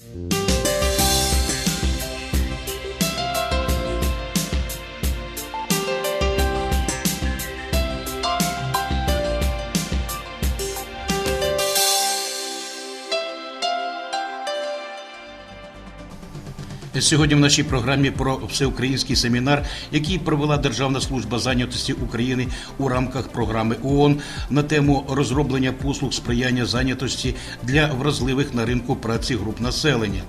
Mm. Сьогодні в нашій програмі про всеукраїнський семінар, який провела Державна служба зайнятості України у рамках програми ООН на тему розроблення послуг сприяння зайнятості для вразливих на ринку праці груп населення.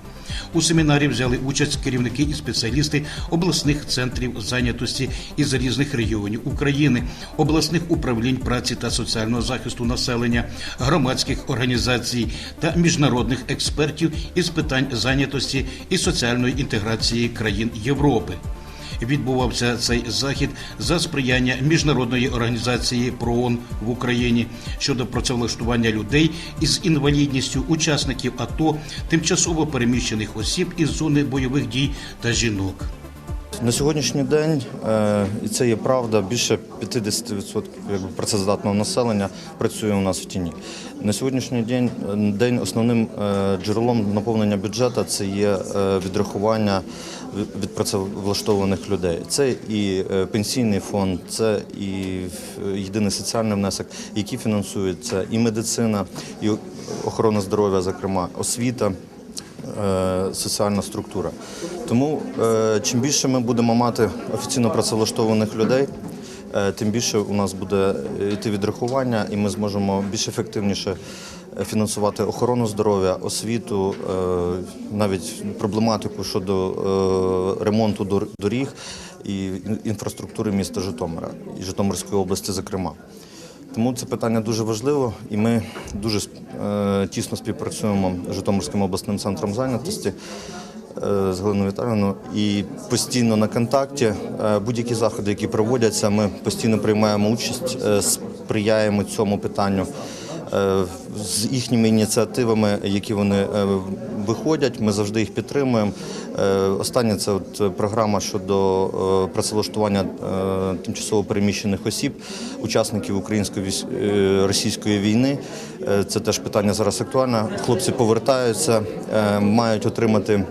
У семінарі взяли участь керівники і спеціалісти обласних центрів зайнятості із різних регіонів України, обласних управлінь праці та соціального захисту населення, громадських організацій та міжнародних експертів із питань зайнятості і соціальної інтеграції країн Європи. Відбувався цей захід за сприяння міжнародної організації ПРООН в Україні щодо працевлаштування людей із інвалідністю, учасників АТО, тимчасово переміщених осіб із зони бойових дій та жінок. На сьогоднішній день, е, і це є правда, більше 50% якби, працездатного населення працює у нас в тіні. На сьогоднішній день, е, день основним е, джерелом наповнення бюджету це є відрахування від- працевлаштованих людей. Це і пенсійний фонд, це і єдиний соціальний внесок, які фінансуються і медицина, і охорона здоров'я, зокрема, освіта соціальна структура. Тому е, чим більше ми будемо мати офіційно працевлаштованих людей, е, тим більше у нас буде йти відрахування, і ми зможемо більш ефективніше е, фінансувати охорону здоров'я, освіту, е, навіть проблематику щодо е, ремонту доріг і інфраструктури міста Житомира і Житомирської області, зокрема. Тому це питання дуже важливо, і ми дуже е, тісно співпрацюємо з Житомирським обласним центром зайнятості е, з Галиною Віталіною і постійно на контакті. Е, Будь-які заходи, які проводяться, ми постійно приймаємо участь, сприяємо цьому питанню. Е, З їхніми ініціативами, які вони е, виходять, ми завжди їх підтримуємо. Е, Останнє це от програма щодо працевлаштування тимчасово переміщених осіб, учасників е, російської війни. Це теж питання зараз актуальне. Хлопці повертаються, мають отримати.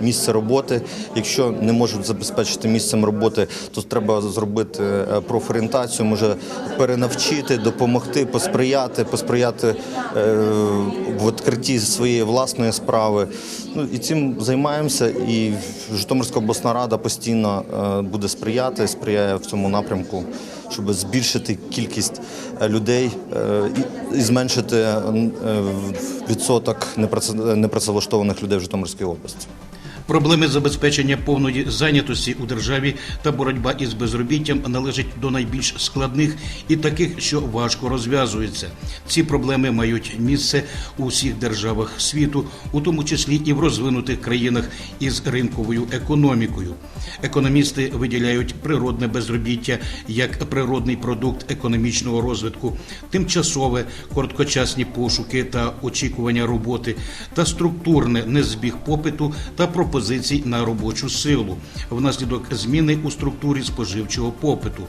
Місце роботи. Якщо не можуть забезпечити місцем роботи, то треба зробити е, профорієнтацію, може перенавчити, допомогти, посприяти, посприяти е, в відкритті своєї власної справи. Ну і цим займаємося. І Житомирська обласна рада постійно е, буде сприяти, сприяє в цьому напрямку, щоб збільшити кількість людей і, зменшити відсоток непраце- непрацевлаштованих людей в Житомирській області. Проблеми забезпечення повної зайнятості у державі та боротьба із безробіттям належать до найбільш складних і таких, що важко розв'язуються. Ці проблеми мають місце у всіх державах світу, у тому числі і в розвинутих країнах із ринковою економікою. Економісти виділяють природне безробіття як природний продукт економічного розвитку, тимчасове короткочасні пошуки та очікування роботи та структурне незбіг попиту та пропозицій на робочу силу внаслідок зміни у структурі споживчого попиту.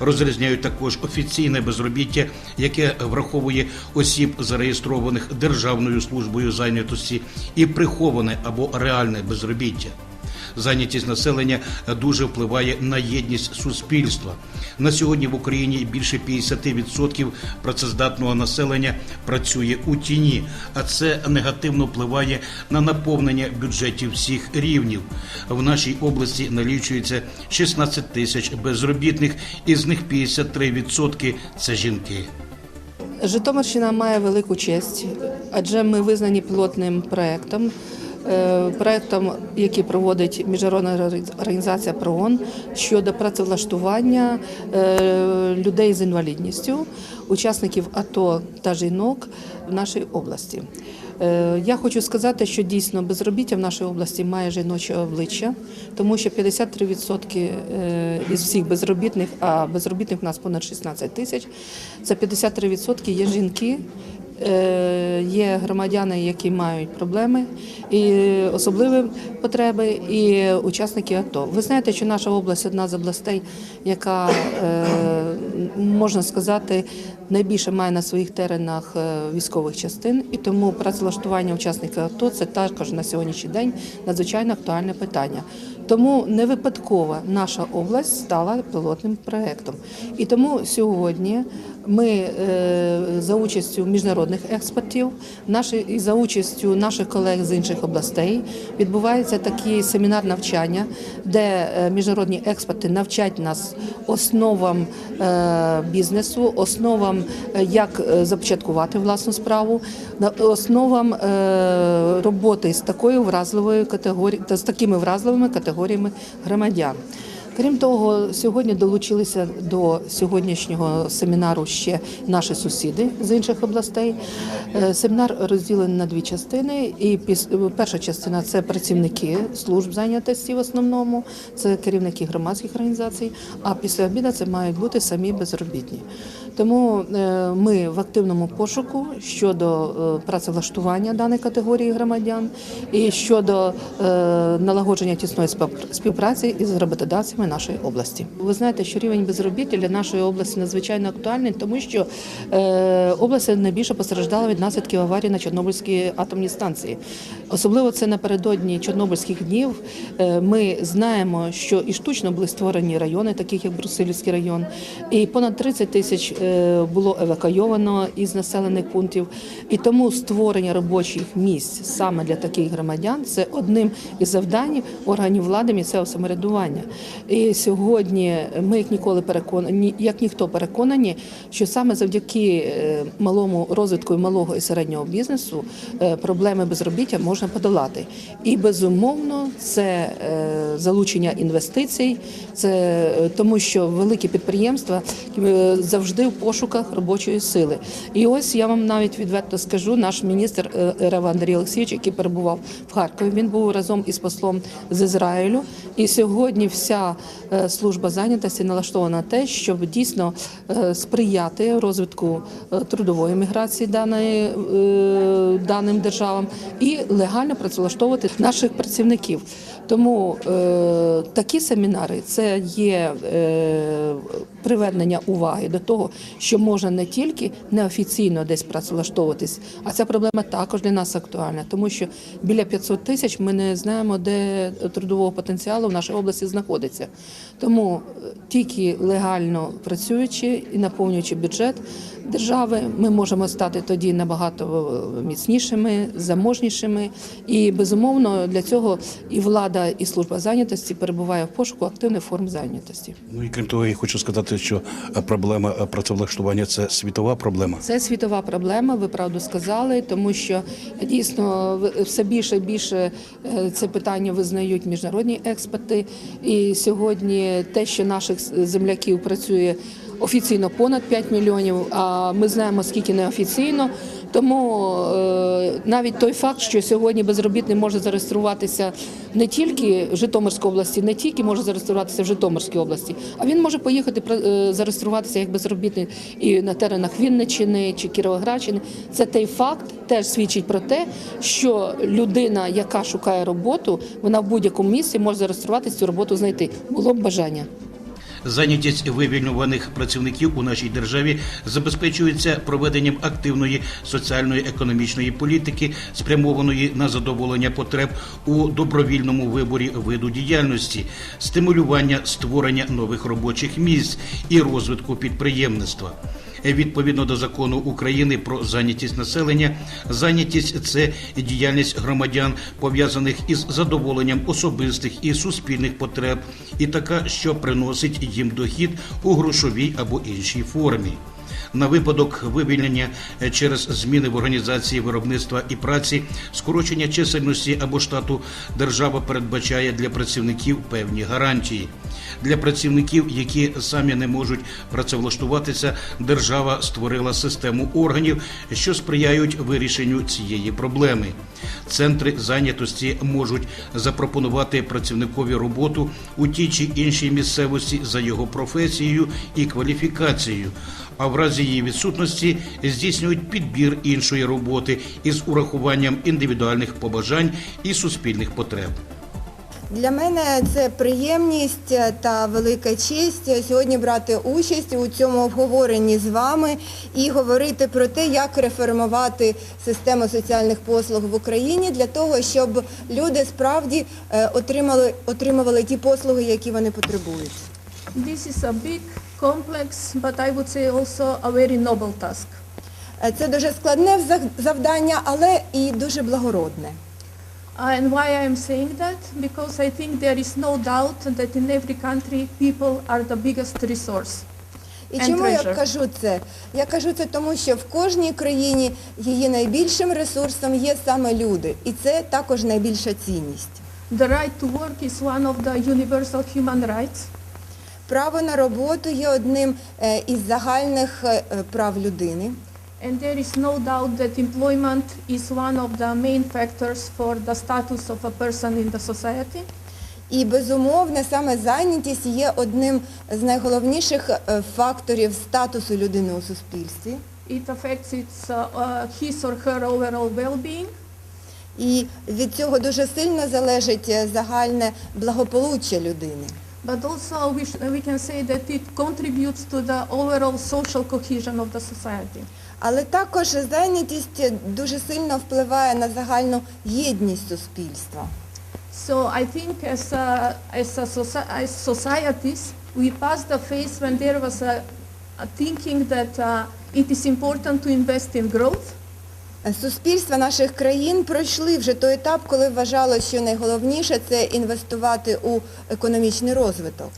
Розрізняють також офіційне безробіття, яке враховує осіб, зареєстрованих Державною службою зайнятості, і приховане або реальне безробіття. Зайнятість населення дуже впливає на єдність суспільства. На сьогодні в Україні більше 50% працездатного населення працює у тіні, а це негативно впливає на наповнення бюджетів всіх рівнів. В нашій області налічується 16 тисяч безробітних, із них 53% – це жінки. Житомирщина має велику честь, адже ми визнані пілотним проектом. Е, Проектом, який проводить міжнародна організація ПРООН щодо працевлаштування е, людей з інвалідністю, учасників АТО та жінок в нашій області. Е, Я хочу сказати, що дійсно безробіття в нашій області має жіноче обличчя, тому що 53% е, із всіх безробітних, а безробітних в нас понад 16 тисяч, це 53% є жінки. Е, Є громадяни, які мають проблеми і особливі потреби, і учасники АТО. Ви знаєте, що наша область одна з областей, яка е, можна сказати, найбільше має на своїх теренах е, військових частин, і тому працевлаштування учасників АТО це також на сьогоднішній день надзвичайно актуальне питання. Тому не випадково наша область стала пілотним проєктом. І тому сьогодні ми е, за участю міжнародних експертів, наші і за участю наших колег з інших областей відбувається такий семінар навчання, де е, міжнародні експерти навчать нас основам бізнесу, основам, е, як е, започаткувати власну справу, основам е, роботи з такою вразливою категорією та з такими вразливими категоріями громадян. Крім того, сьогодні долучилися до сьогоднішнього семінару ще наші сусіди з інших областей. Е, Семінар розділений на дві частини. І перша частина це працівники служб зайнятості в основному, це керівники громадських організацій. А після обіду це мають бути самі безробітні. Тому е, ми в активному пошуку щодо е, працевлаштування даної категорії громадян і щодо е, налагодження тісної спів- співпраці із роботодавцями нашої області. Ви знаєте, що рівень безробіття для нашої області надзвичайно актуальний, тому що область найбільше постраждала від наслідків аварії на Чорнобильській атомній станції. Особливо це напередодні Чорнобильських днів. Ми знаємо, що і штучно були створені райони, таких як Брусилівський район, і понад 30 тисяч було евакуйовано із населених пунктів. І тому створення робочих місць саме для таких громадян це одним із завдань органів влади місцевого самоврядування. І сьогодні ми як ніколи переконані, як ніхто переконані, що саме завдяки е, малому розвитку малого і середнього бізнесу е, проблеми безробіття можна подолати. І безумовно це е, залучення інвестицій, це е, тому, що великі підприємства е, завжди пошуках робочої сили. І ось я вам навіть відверто скажу, наш міністр е, РФ Андрій Олексійович, який перебував в Харкові, він був разом із послом з Ізраїлю. І сьогодні вся е, служба зайнятості налаштована на те, щоб дійсно е, сприяти розвитку трудової міграції даної, даним державам і легально працевлаштовувати наших працівників. Тому такі семінари це є привернення уваги до того, що можна не тільки неофіційно десь працевлаштовуватись, а ця проблема також для нас актуальна, тому що біля 500 тисяч ми не знаємо, де трудового потенціалу в нашій області знаходиться. Тому е, тільки легально працюючи і наповнюючи бюджет держави, ми можемо стати тоді набагато е, міцнішими, заможнішими. І безумовно для цього і влада, і служба зайнятості перебуває в пошуку активних форм зайнятості. Ну і крім того, я хочу сказати, що е, проблема е, працевлаштування це світова проблема. Це світова проблема, ви правду сказали, тому що дійсно все більше і більше це питання визнають міжнародні експерти. І сьогодні те, що наших земляків працює офіційно понад 5 мільйонів, а ми знаємо скільки неофіційно. Тому е, навіть той факт, що сьогодні безробітний може зареєструватися не тільки в Житомирській області, не тільки може зареєструватися в Житомирській області, а він може поїхати е, зареєструватися як безробітний і на теренах Вінниччини чи Кіровоградщини. Це той факт теж свідчить про те, що людина, яка шукає роботу, вона в будь-якому місці може зареєструватися цю роботу знайти. Було б бажання. Зайнятість вивільнюваних працівників у нашій державі забезпечується проведенням активної соціальної економічної політики, спрямованої на задоволення потреб у добровільному виборі виду діяльності, стимулювання створення нових робочих місць і розвитку підприємництва. Відповідно до закону України про зайнятість населення, зайнятість це діяльність громадян, пов'язаних із задоволенням особистих і суспільних потреб, і така, що приносить їм дохід у грошовій або іншій формі. На випадок вивільнення е, через зміни в організації виробництва і праці, скорочення чисельності або штату держава передбачає для працівників певні гарантії. Для працівників, які самі не можуть працевлаштуватися, держава створила систему органів, що сприяють вирішенню цієї проблеми. Центри зайнятості можуть запропонувати працівникові роботу у тій чи іншій місцевості за його професією і кваліфікацією. А в разі її відсутності здійснюють підбір іншої роботи із урахуванням індивідуальних побажань і суспільних потреб. Для мене це приємність та велика честь сьогодні брати участь у цьому обговоренні з вами і говорити про те, як реформувати систему соціальних послуг в Україні для того, щоб люди справді е, отримали, отримували ті послуги, які вони потребують. This is a big, complex, but I would say also a very noble task. Е, Це дуже складне завдання, але і дуже благородне. And why I am saying that? Because I think there is no doubt that in every country people are the biggest resource. І And чому я кажу це? Я кажу це тому, що в кожній країні її найбільшим ресурсом є саме люди, і це також найбільша цінність. The right to work is one of the universal human rights. Право на роботу є одним е, із загальних е, е, прав людини. And there is no doubt that employment is one of the main factors for the status of a person in the society. І безумовно саме зайнятість є одним з найголовніших факторів статусу людини у суспільстві. It affects its, uh, his or her overall well-being. І від цього дуже сильно залежить загальне благополуччя людини. But also we, sh- we can say that it contributes to the overall social cohesion of the society. Але також зайнятість дуже сильно впливає на загальну єдність суспільства. So I think as, a, as, a soci- as societies, we passed the phase when there was a, a thinking that uh, it is important to invest in growth. Суспільства наших країн пройшли вже той етап, коли вважало, що найголовніше це інвестувати у економічний розвиток.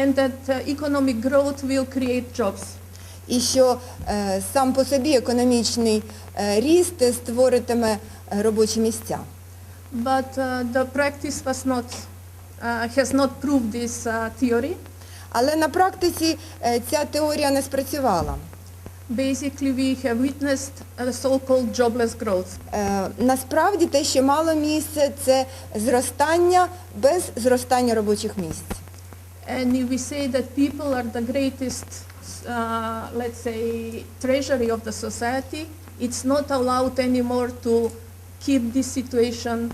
And that uh, economic growth will create jobs. І що е, сам по собі економічний е, ріст створитиме е, робочі місця. But uh, the practice was not, uh, has not proved this uh, theory. Але на практиці ця теорія не спрацювала. Basically, we have witnessed a so-called jobless growth. Е, Насправді те, що мало місце, це зростання без зростання робочих місць. And if we say that people are the greatest, uh, let's say, treasury of the society, it's not allowed anymore to keep this situation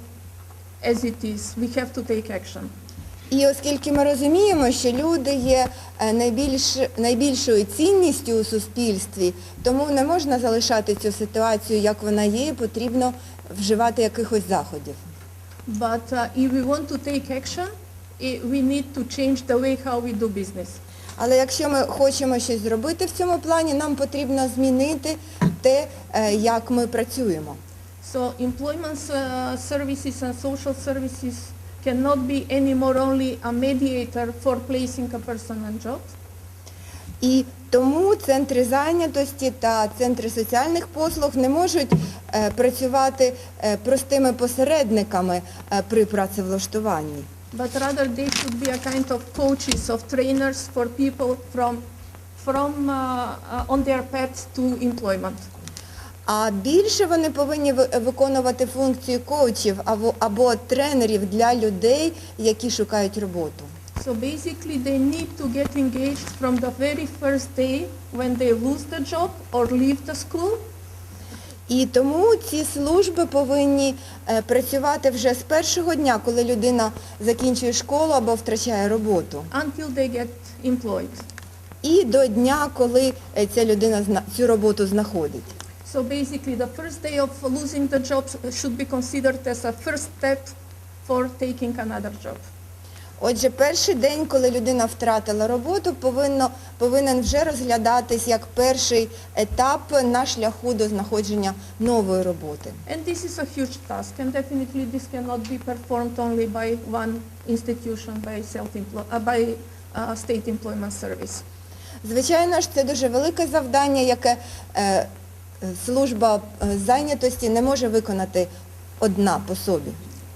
as it is. We have to take action. І оскільки ми розуміємо, що люди є е, найбільш, найбільшою цінністю у суспільстві, тому не можна залишати цю ситуацію, як вона є, потрібно вживати якихось заходів. But uh, if we want to take action, we need to change the way how we do business. Але якщо ми хочемо щось зробити в цьому плані, нам потрібно змінити те, е, як ми працюємо. So employment uh, services and social services cannot be anymore only a mediator for placing a person on jobs. І тому центри зайнятості та центри соціальних послуг не можуть е, працювати е, простими посередниками е, при працевлаштуванні. but rather they should be a kind of coaches, of trainers for people from, from uh, uh, on their path to employment. А більше вони повинні виконувати функцію коучів або, або тренерів для людей, які шукають роботу. So basically they need to get engaged from the very first day when they lose the job or leave the school І тому ці служби повинні е, працювати вже з першого дня, коли людина закінчує школу або втрачає роботу. until they get employed. І до дня, коли е, ця людина цю роботу знаходить. So basically the first day of losing the job should be considered as a first step for taking another job. Отже, перший день, коли людина втратила роботу, повинно, повинен вже розглядатись як перший етап на шляху до знаходження нової роботи. And this is a huge task, and definitely this cannot be performed only by one institution, by self-employ, uh, by uh, state employment service. Звичайно ж, це дуже велике завдання, яке е, е, служба е, зайнятості не може виконати одна по собі.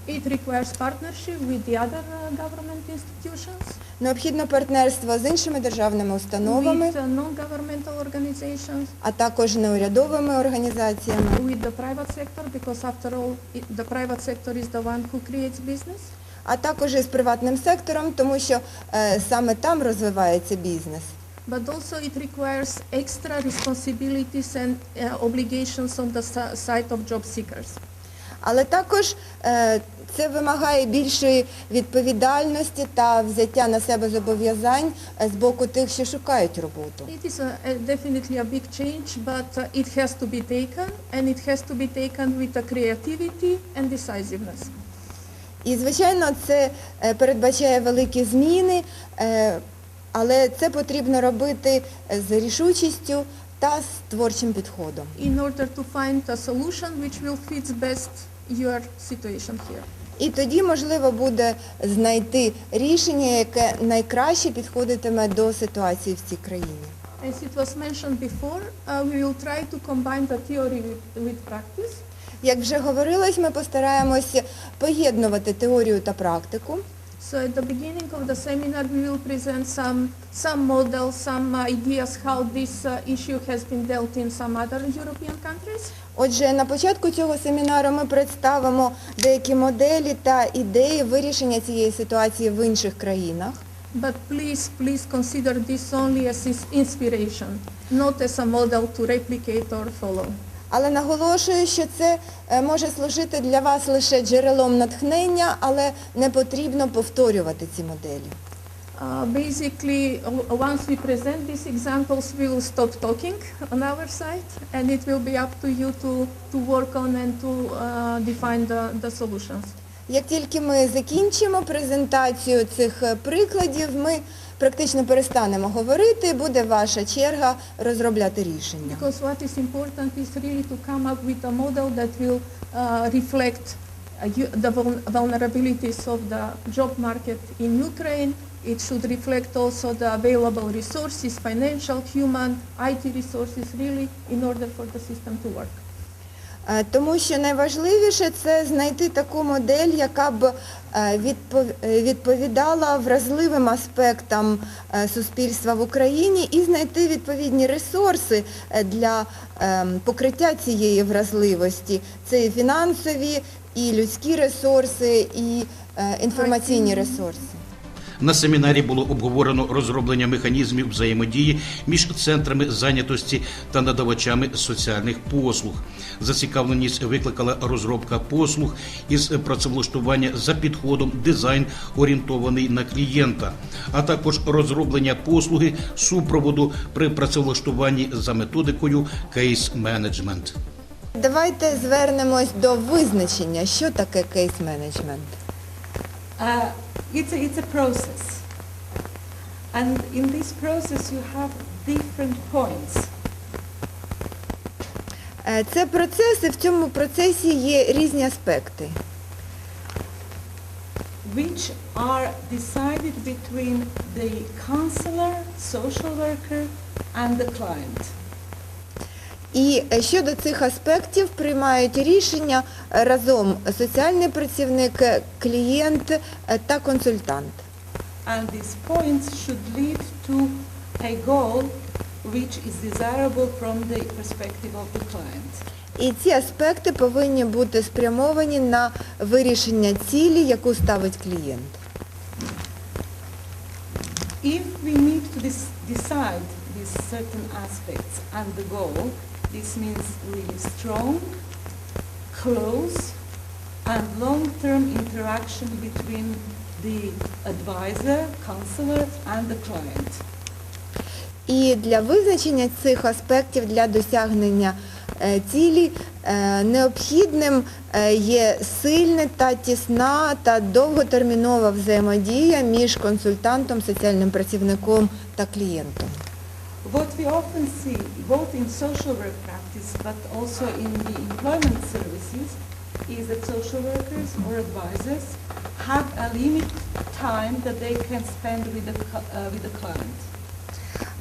It requires partnership with the other uh, government institutions, Необхідно партнерство з іншими державними установами, with uh, non-governmental organizations, а також неурядовими організаціями, with the private sector, because after all, the private sector is the one who creates business. а також із приватним сектором, тому що е, саме там розвивається бізнес. But also it requires extra responsibilities and uh, obligations on the side of job seekers. Але також е, це вимагає більшої відповідальності та взяття на себе зобов'язань е, з боку тих, що шукають роботу. It is a, a definitely a big change, but uh, it has to be taken, and it has to be taken with a creativity and decisiveness. І, звичайно, це е, передбачає великі зміни, е, але це потрібно робити з рішучістю та з творчим підходом. in order to find a solution which will fit best your situation here. І тоді можливо буде знайти рішення, яке найкраще підходитиме до ситуації в цій країні. As it was mentioned before, uh, we will try to combine the theory with, with practice. Як вже говорилось, ми постараємося поєднувати теорію та практику. So at the beginning of the seminar, we will present some, some models, some uh, ideas how this uh, issue has been dealt in some other European countries. Отже, на початку цього семінару ми представимо деякі моделі та ідеї вирішення цієї ситуації в інших країнах. But please, please consider this only as inspiration, not as a model to replicate or follow. Але наголошую, що це е, може служити для вас лише джерелом натхнення, але не потрібно повторювати ці моделі. Uh, basically, once we present these examples, we will stop talking on our side, and it will be up to you to, to work on and to uh, define the, the solutions. Як тільки ми закінчимо презентацію цих е, прикладів, ми практично перестанемо говорити, буде ваша черга розробляти рішення. Because what is important is really to come up with a model that will uh, reflect uh, the vulnerabilities of the job market in Ukraine. It should reflect also the available resources, financial, human, IT resources, really, in order for the system to work. Е, Тому що найважливіше це знайти таку модель, яка б е, е, відповідала вразливим аспектам суспільства в Україні і знайти відповідні ресурси для ем, покриття цієї вразливості. Це і фінансові, і людські ресурси, і інформаційні ресурси. На семінарі було обговорено розроблення механізмів взаємодії між центрами зайнятості та надавачами соціальних послуг. Зацікавленість викликала розробка послуг із працевлаштування за підходом дизайн орієнтований на клієнта, а також розроблення послуги супроводу при працевлаштуванні за методикою кейс-менеджмент. Давайте звернемось до визначення, що таке кейс-менеджмент. Uh, it's, a, it's a process. And in this process you have different points. Е, Це процес, і в цьому процесі є різні аспекти. which are decided between the counselor, social worker, and the client. І е, щодо цих аспектів приймають рішення е, разом соціальний працівник, е, клієнт та консультант. And these points should lead to a goal which is desirable from the perspective of the client. І ці аспекти повинні бути спрямовані на вирішення цілі, яку ставить клієнт. If we need to decide these certain aspects and the goal, this means really strong, close, and long-term interaction between the advisor, counselor, and the client. І для визначення цих аспектів для досягнення е, цілі е, необхідним е, є сильна та тісна та довготермінова взаємодія між консультантом, соціальним працівником та клієнтом. What we often see, both in social work practice but also in the employment services, is that social workers or advisors have a limit time that they can spend with the, uh, with the client.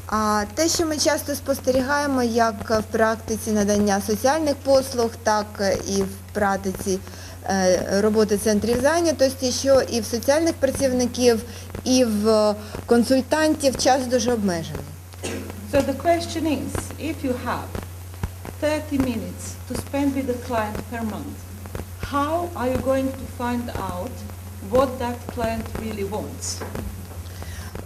А те, що ми часто спостерігаємо як в практиці надання соціальних послуг, так і в практиці е, роботи центрів зайнятості, що і в соціальних працівників, і в консультантів час дуже обмежений. So the question is, if you have 30 minutes to spend with the client per month, how are you going to find out what that client really wants?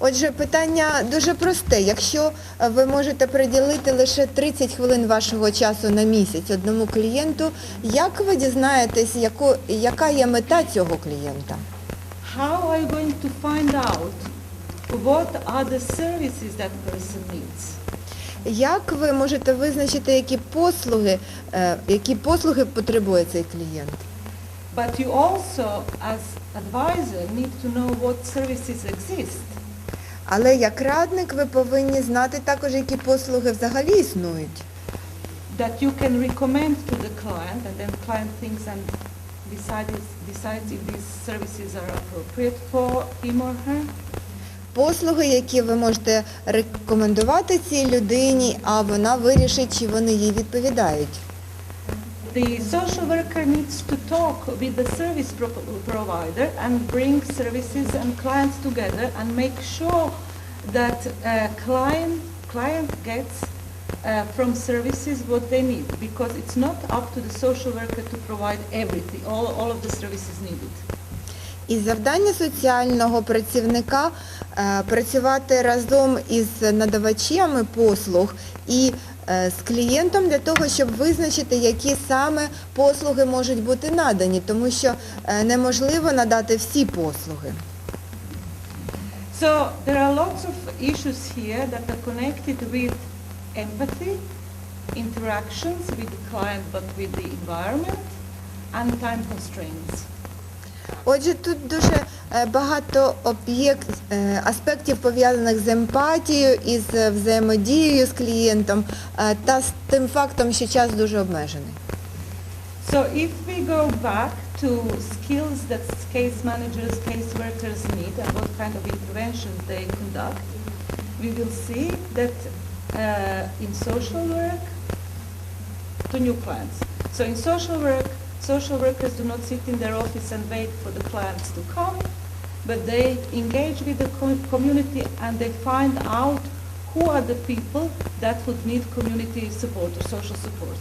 Отже, питання дуже просте. Якщо е, ви можете приділити лише 30 хвилин вашого часу на місяць одному клієнту, як ви дізнаєтесь, яку, яка є мета цього клієнта? How are you going to find out what are the services that person needs? Як ви можете визначити, які послуги, е, які послуги потребує цей клієнт? But you also, as advisor, need to know what services exist. Але як радник ви повинні знати також, які послуги взагалі існують. that you can recommend to the client, and then client thinks and decides, decides if these services are appropriate for him or her. Послуги, які ви можете рекомендувати цій людині, а вона вирішить, чи вони їй відповідають. The social worker needs to talk with the service pro- provider and bring services and clients together and make sure that uh, client client gets uh, from services what they need because it's not up to the social worker to provide everything, all, all of the services needed. І завдання соціального працівника е, працювати разом із надавачами послуг і е, з клієнтом для того, щоб визначити, які саме послуги можуть бути надані, тому що е, неможливо надати всі послуги. So there are lots of issues here that are connected with empathy, interactions with the client but with the environment, and time constraints. Отже, тут дуже е, багато об'єкт, е, аспектів пов'язаних з емпатією і з взаємодією з клієнтом е, та з тим фактом, що час дуже обмежений. So if we go back to skills that case managers, case workers need and what kind of interventions they conduct, we will see that uh, in social work, to new clients. So in social work, social workers do not sit in their office and wait for the clients to come, but they engage with the co- community and they find out who are the people that would need community support or social support.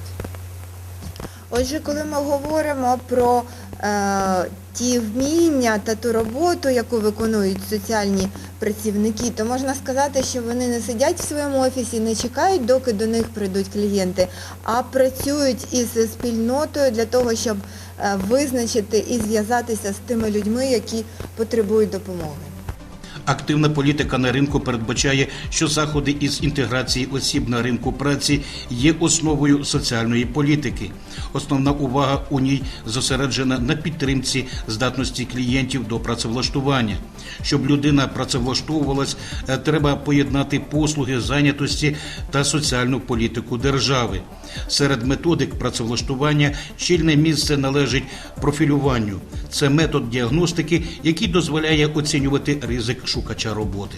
Отже, коли ми говоримо про е, ті вміння та ту роботу, яку виконують соціальні працівники, то можна сказати, що вони не сидять в своєму офісі, не чекають, доки до них прийдуть клієнти, а працюють із спільнотою для того, щоб е, визначити і зв'язатися з тими людьми, які потребують допомоги. Активна політика на ринку передбачає, що заходи із інтеграції осіб на ринку праці є основою соціальної політики. Основна увага у ній зосереджена на підтримці здатності клієнтів до працевлаштування. Щоб людина працевлаштовувалась, е, треба поєднати послуги зайнятості та соціальну політику держави. Серед методик працевлаштування щільне місце належить профілюванню. Це метод діагностики, який дозволяє оцінювати ризик шукача роботи.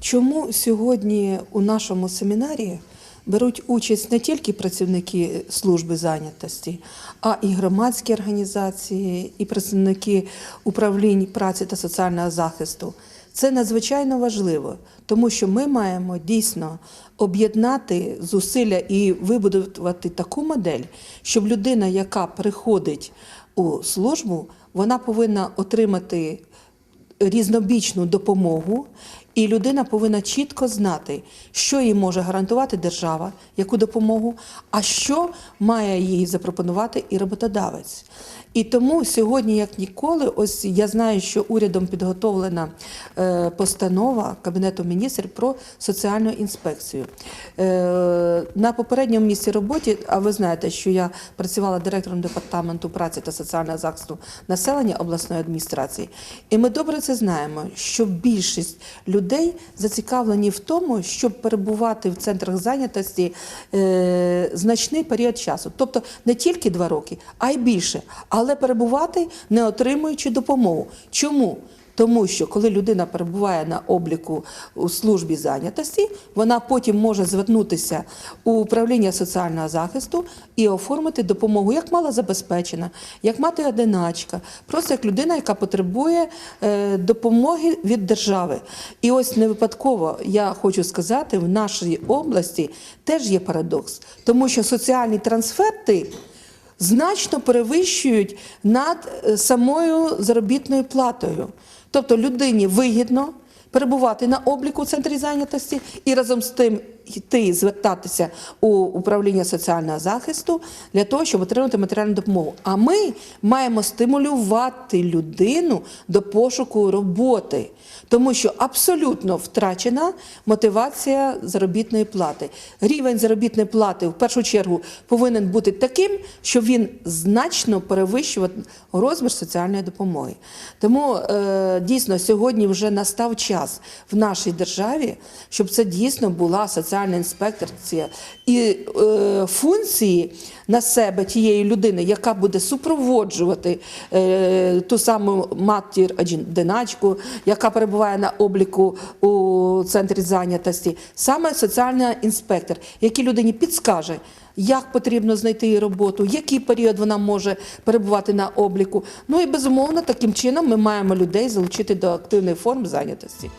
Чому сьогодні у нашому семінарі беруть участь не тільки працівники служби зайнятості, а і громадські організації, і представники управлінь праці та соціального захисту? Це надзвичайно важливо, тому що ми маємо дійсно об'єднати зусилля і вибудувати таку модель, щоб людина, яка приходить у службу, вона повинна отримати різнобічну допомогу, і людина повинна чітко знати, що їй може гарантувати держава, яку допомогу, а що має їй запропонувати і роботодавець. І тому сьогодні, як ніколи, ось я знаю, що урядом підготовлена е, постанова Кабінету міністрів про соціальну інспекцію. Е, на попередньому місці роботі, а ви знаєте, що я працювала директором департаменту праці та соціального захисту населення обласної адміністрації, і ми добре це знаємо, що більшість людей зацікавлені в тому, щоб перебувати в центрах зайнятості е, значний період часу, тобто не тільки два роки, а й більше, але перебувати не отримуючи допомогу. Чому? Тому що коли людина перебуває на обліку у службі зайнятості, вона потім може звернутися у управління соціального захисту і оформити допомогу як малозабезпечена, як мати одиначка, просто як людина, яка потребує е, допомоги від держави. І ось не випадково я хочу сказати, в нашій області теж є парадокс, тому що соціальні трансферти значно перевищують над е, самою заробітною платою. Тобто людині вигідно перебувати на обліку в центрі зайнятості і разом з тим йти звертатися у управління соціального захисту для того, щоб отримати матеріальну допомогу. А ми маємо стимулювати людину до пошуку роботи, тому що абсолютно втрачена мотивація заробітної плати. Рівень заробітної плати в першу чергу повинен бути таким, щоб він значно перевищував розмір соціальної допомоги. Тому е, дійсно сьогодні вже настав час в нашій державі, щоб це дійсно була соціальна інспекція і е, функції на себе тієї людини, яка буде супроводжувати е, ту саму матір одиначку, яка перебуває на обліку у центрі зайнятості, саме соціальний інспектор, який людині підскаже. Як потрібно знайти їй роботу, який період вона може перебувати на обліку. Ну і безумовно, таким чином ми маємо людей залучити до активної форми зайнятості.